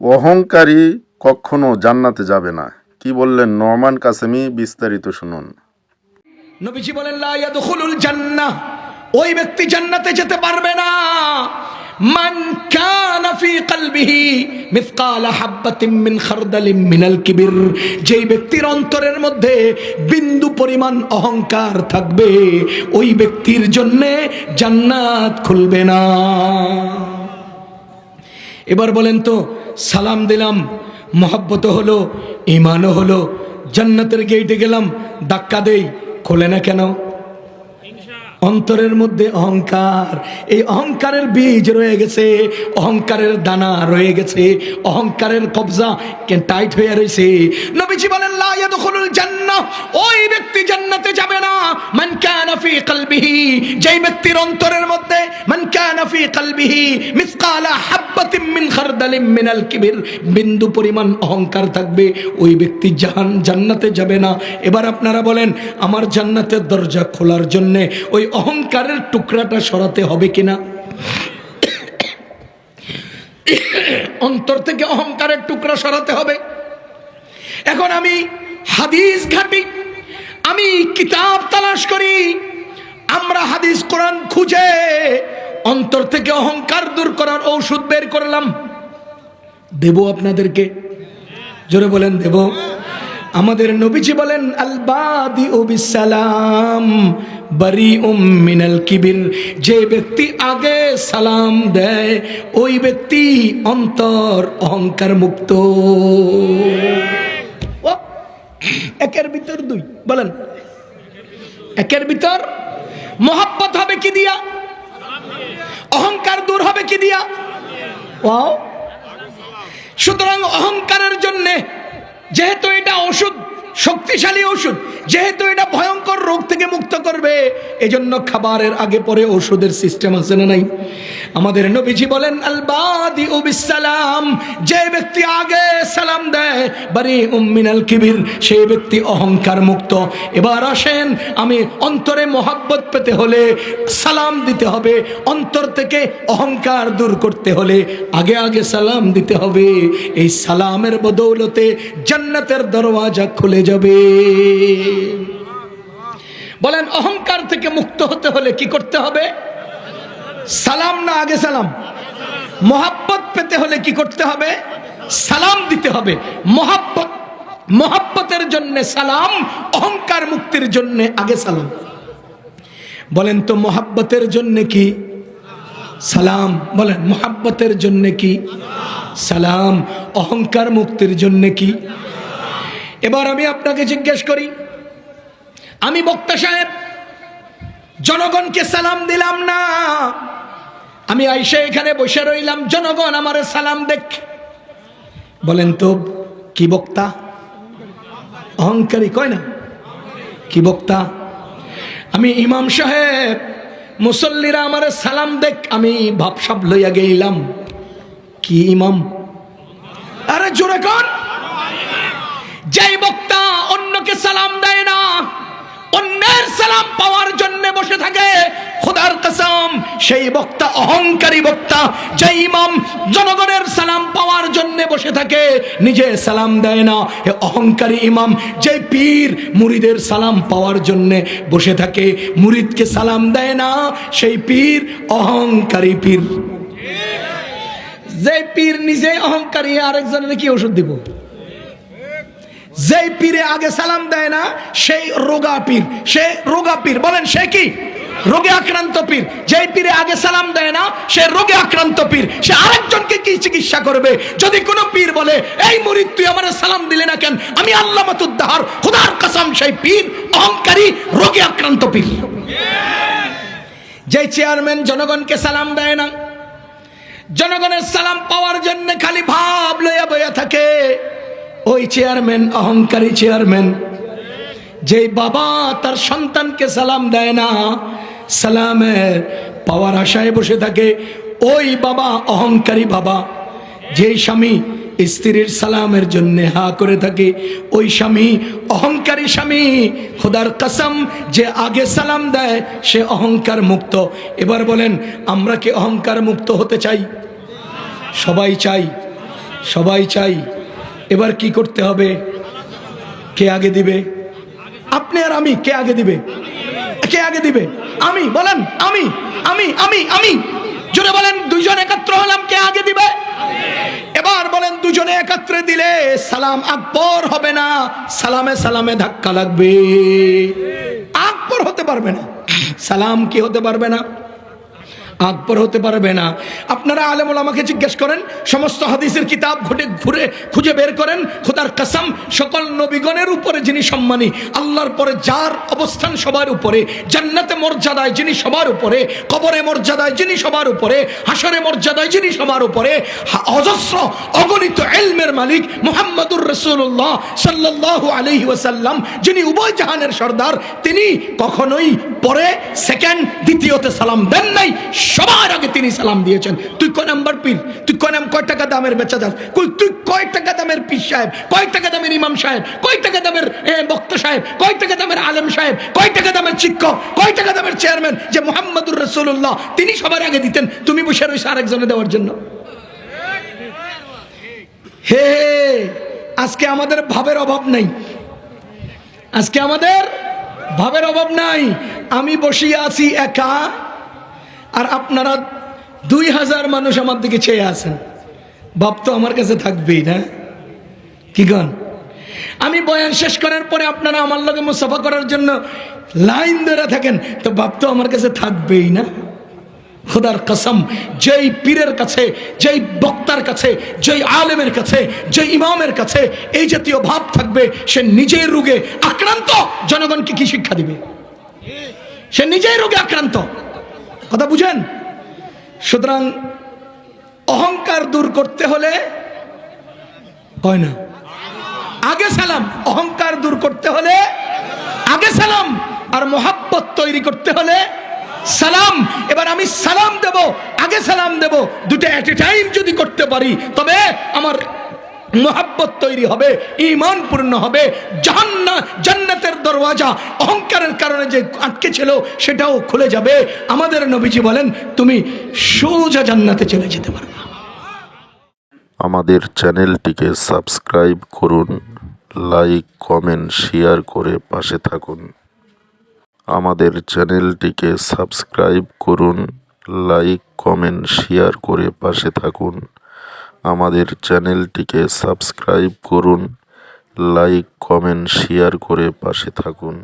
অহংকারী কখনো জান্নাতে যাবে না। কি বললেন নমান কাসেমি? বিস্তারিত শুনুন। নবীজি বলেন, লা ইয়াদখুলুল জান্নাহ ওই ব্যক্তি জান্নাতে যেতে পারবে না। মান কানা ফি কলবিহি মিসকাল হাববাতিন মিন খারদালিন মিনাল কিবির। যেই ব্যক্তির অন্তরের মধ্যে বিন্দু পরিমাণ অহংকার থাকবে, ওই ব্যক্তির জন্য জান্নাত খুলবে না। এবার বলেন তো, সালাম দিলাম, মহাব্বত হলো ইমানও হলো, জান্নাতের গেইটে গেলাম, ধাক্কা দেই, খোলে না কেন? অন্তরের মধ্যে অহংকার, এই অহংকারের বীজ রয়ে গেছে, অহংকারের দানা রয়ে গেছে, অহংকারের কবজা টাইট হয়ে রয়েছে। নবীজি বলেন জান্নাহ, ওই ব্যক্তি জান্নাতে যাবে না। মান কানা ফি কলবিহি, যেই ব্যক্তির অন্তরের মধ্যে মান কানা ফি কলবিহি মিসকালা হাববাতিন মিন খারদালিন মিনাল কিবির, বিন্দু পরিমাণ অহংকার থাকবে, ওই ব্যক্তি জাহান, জান্নাতে যাবে না। এবার আপনারা বলেন, আমার জান্নাতের দরজা খোলার জন্য ওই অহংকারের টুকরাটা সরাতে হবে কিনা? অন্তর থেকে অহংকারের টুকরা সরাতে হবে। এখন আমি হাদিস ঘাটি। আমি কিতাব তালাশ করি। আমরা হাদিস কোরআন খুঁজে অন্তর থেকে অহংকার দূর করার ঔষধ বের করলাম। দেব আপনাদেরকে? জোরে বলেন, দেব। আমাদের নবীজি বলেন আলবাদি ও বিসালাম বারি উম মিনাল কিবির। যে ব্যক্তি আগে সালাম দেয়, ওই ব্যক্তি অন্তর অহংকার মুক্ত। একের ভিতর দুই, বলেন। একের ভিতর মহাব্বত হবে কি দিয়া? অহংকার দূর হবে কি দিয়া? ও সুতরাং অহংকারের জন্যে যেহেতু এটা ওষুধ শক্তিশালী ওষুধ। যেহেতু এটা ভয়ঙ্কর রোগ থেকে মুক্ত করবে, এজন্য খাবারের আগে পরে ওষুধের সিস্টেম আছে না নাই? আমাদের নবীজি বলেন আলবাদি ও বিসালাম যে ব্যক্তি আগে সালাম দেয় বাড়ি উম্মিনাল কিবির, সেই ব্যক্তি অহংকার মুক্ত। এবার আসেন, আমি অন্তরে মোহাব্বত পেতে হলে সালাম দিতে হবে, অন্তর থেকে অহংকার দূর করতে হলে আগে আগে সালাম দিতে হবে। এই সালামের বদৌলতে জান্নাতের দরওয়াজা খুলে যাবে। বলেন, অহংকার থেকে মুক্ত হতে হলে কি করতে হবে? সালাম না, আগে সালাম। মোহাব্বত পেতে হলে কি করতে হবে? সালাম দিতে হবে। মোহাব্বত, মোহাব্বতের জন্য সালাম, অহংকার মুক্তির জন্য আগে সালাম। বলেন তো, মোহাব্বতের জন্য কি? সালাম। বলেন, মোহাব্বতের জন্য কি? সালাম। অহংকার মুক্তির জন্য কি? এবার আমি আপনাকে জিজ্ঞেস করি, আমি বক্তা সাহেব, জনগণকে সালাম দিলাম না। আমি আইসে এখানে বসে রইলাম, জনগণ আমার সালাম দেখ। বলেন তো, কি বক্তা? অহংকারী, কয় না? কি বক্তা? আমি ইমাম সাহেব, মুসল্লিরা আমার সালাম দেখ, আমি ভাবসাব লইয়া গেলাম। কি ইমাম? আরে জোরে কর। সালাম দেয় না। অন্যের সালাম পাওয়ার জন্য বসে থাকে। খোদার কসম, সেই বক্তা, অহংকারী বক্তা যে ইমাম জনগণের সালাম পাওয়ার জন্য বসে থাকে, নিজে সালাম দেয় না। এ অহংকারী ইমাম যে পীর মুরিদের সালাম পাওয়ার জন্য বসে থাকে, মুরিদকে সালাম দেয় না। সেই পীর অহংকারী পীর। যে পীর নিজে অহংকারী, আরেকজনের কি ওষুধ দিব? যেই পীরে আগে সালাম দেয় না, সেই রোগা পীর। সে রোগা পীর। বলেন, সে কি? রোগে আক্রান্ত পীর। যেই পীরে আগে সালাম দেয় না, সে রোগে আক্রান্ত পীর। সে আরেকজনকে কি চিকিৎসা করবে? যদি কোনো পীর বলে, এই মুরিদ, তুই আমার সালাম দিলে না কেন? আমি আল্লাহ মাতুদ্দাহার খুদার কাসাম, সেই পীর, অহংকারী, রোগে আক্রান্ত পীর। যে চেয়ারম্যান জনগণকে সালাম দেয় না, জনগণের সালাম পাওয়ার জন্য খালি ভাব লইয়া বইয়া থাকে। ওই চেয়ারম্যান অহংকারী চেয়ারম্যান যে বাবা তার সন্তানকে সালাম দেয় না সালামের পাওয়ার আশায় বসে থাকে, ওই বাবা অহংকারী বাবা, যেই স্বামী স্ত্রীর সালামের জন্য হা করে থাকে, ওই স্বামী অহংকারী স্বামী, খোদার কসম, যে আগে সালাম দেয়, সে অহংকার মুক্ত। এবার বলেন, আমরা কি অহংকার মুক্ত হতে চাই? সবাই চাই সবাই চাই। এবার কি করতে হবে? কে আগে দিবে? আপনি আর আমি, কে আগে দিবে? কে আগে দিবে? আমি, বলেন, আমি আমি আমি আমি। জোরে বলেন, দুইজন একত্র হলাম, কে আগে দিবে? এবার বলেন, দুজনে একত্রে দিলে সালাম আকবর হবে না, সালামে সালামে ধাক্কা লাগবে। আকবর হতে পারবে না, সালাম কি হতে পারবে না? আকবর হতে পারবে না। আপনারা আলেমুল আমাকে জিজ্ঞেস করেন, সমস্ত হাদিসের কিতাব ঘুরে ঘুরে খুঁজে বের করেন, খোদার কাসাম, সকল নবীগণের উপরে যিনি সম্মানী, আল্লাহর পরে যার অবস্থান সবার উপরে, জান্নাতে মর্যাদায় যিনি সবার উপরে, কবরে মর্যাদায় যিনি সবার উপরে হাসরে মর্যাদায় যিনি সবার উপরে অজস্র অগণিত এলমের মালিক মোহাম্মদুর রসুল্লাহ সাল্লাহ আলহি ওয়াসাল্লাম, যিনি উভয় জাহানের সর্দার, তিনি কখনোই পরে, সেকেন্ড, দ্বিতীয়তে সালাম দেন নাই সবার আগে তিনি সালাম দিয়েছেন। তুই কয় নাম্বার পীর? তুই কয় নাম কয় টাকা দামের বেচা যাস কই তুই কয় টাকা দামের পীর সাহেব? কয় টাকা দামের ইমাম সাহেব? কয় টাকা দামের বক্তা সাহেব? কয় টাকা দামের আলেম সাহেব? কয় টাকা দামের শিক্ষক? কয় টাকা দামের চেয়ারম্যান? যে মোহাম্মদুর রসুল্লাহ তিনি সবার আগে দিতেন, তুমি বসে রয়েছে আরেকজনে দেওয়ার জন্য। হে, আজকে আমাদের ভাবের অভাব নাই। আজকে আমাদের ভাবের অভাব নাই। আমি বসিয়া আছি একা। আর আপনারা দুই হাজার মানুষ আমার দিকে চেয়ে আছেন। বাপ তো আমার কাছে থাকবেই না। কি গান? আমি বয়ান শেষ করার পরে আপনারা আমার লগে মুসাফা করার জন্য লাইন ধরে থাকেন, তো বাপ তো আমার কাছে থাকবেই না। খোদার কসম, যেই পীরের কাছে, যেই বক্তার কাছে, যেই আলেমের কাছে, যেই ইমামের কাছে এই জাতীয় ভাব থাকবে, সে নিজের রোগে আক্রান্ত, জনগণকে কি শিক্ষা দিবে? সে নিজেই রোগে আক্রান্ত। কথা বুঝেন? সুতরাং অহংকার দূর করতে হলে হয় না? আগে সালাম। অহংকার দূর করতে হলে আগে সালাম। আর মোহাব্বত তৈরি করতে হলে সালাম। এবার আমি সালাম দেব, আগে সালাম দেব। দুটো অ্যাট এ টাইম যদি করতে পারি, তবে আমার মোহাব্বত তৈরি হবে ইমান পূর্ণ হবে, জাহান্না, জান্নাতের দরওয়াজা অহংকারের কারণে যে আটকে ছিল সেটাও খুলে যাবে। আমাদের নবীজি বলেন, তুমি সোজা জান্নাতে চলে যেতে পারবে আমাদের চ্যানেলটিকে সাবস্ক্রাইব করুন, লাইক, কমেন্ট, শেয়ার করে পাশে থাকুন। আমাদের চ্যানেলটিকে সাবস্ক্রাইব করুন, লাইক, কমেন্ট, শেয়ার করে পাশে থাকুন। আমাদের চ্যানেলটিকে সাবস্ক্রাইব করুন লাইক কমেন্ট শেয়ার করে পাশে থাকুন।